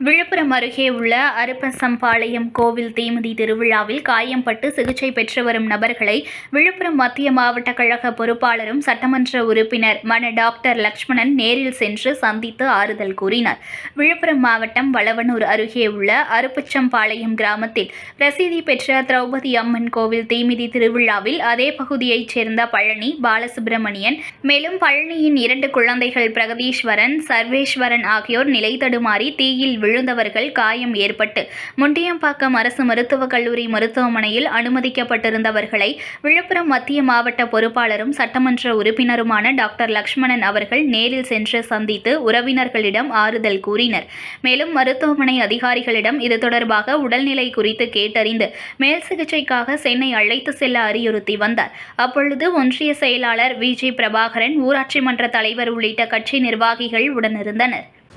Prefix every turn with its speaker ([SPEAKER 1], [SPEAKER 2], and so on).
[SPEAKER 1] விழுப்புரம் அருகே உள்ள அருப்பசம்பாளையம் கோவில் தீமிதி திருவிழாவில் காயம்பட்டு சிகிச்சை பெற்று வரும் நபர்களை விழுப்புரம் மத்திய மாவட்ட கழக பொறுப்பாளரும் சட்டமன்ற உறுப்பினர் மன டாக்டர் லக்ஷ்மணன் நேரில் சென்று சந்தித்து ஆறுதல் கூறினார். விழுப்புரம் மாவட்டம் வளவனூர் அருகே உள்ள அருப்பச்சம்பாளையம் கிராமத்தில் பிரசித்தி பெற்ற திரௌபதி அம்மன் கோவில் தீமிதி திருவிழாவில் அதே பகுதியைச் சேர்ந்த பழனி பாலசுப்பிரமணியன் மேலும் பழனியின் இரண்டு குழந்தைகள் பிரகதீஸ்வரன் சர்வேஸ்வரன் ஆகியோர் நிலை தடுமாறி தீயில் விழுந்தவர்கள் காயம் ஏற்பட்டு முண்டியம்பாக்கம் அரசு மருத்துவக் கல்லூரி மருத்துவமனையில் அனுமதிக்கப்பட்டிருந்தவர்களை விழுப்புரம் மத்திய மாவட்ட பொறுப்பாளரும் சட்டமன்ற உறுப்பினருமான டாக்டர் லக்ஷ்மணன் அவர்கள் நேரில் சென்று சந்தித்து உறவினர்களிடம் ஆறுதல் கூறினர். மேலும் மருத்துவமனை அதிகாரிகளிடம் இது தொடர்பாக உடல்நிலை குறித்து கேட்டறிந்து மேல் சிகிச்சைக்காக சென்னை அழைத்து செல்ல அறிவுறுத்தி வந்தார். அப்பொழுது ஒன்றிய செயலாளர் வி. ஜி. பிரபாகரன் ஊராட்சி மன்ற தலைவர் உள்ளிட்ட கட்சி நிர்வாகிகள் உடனிருந்தனர்.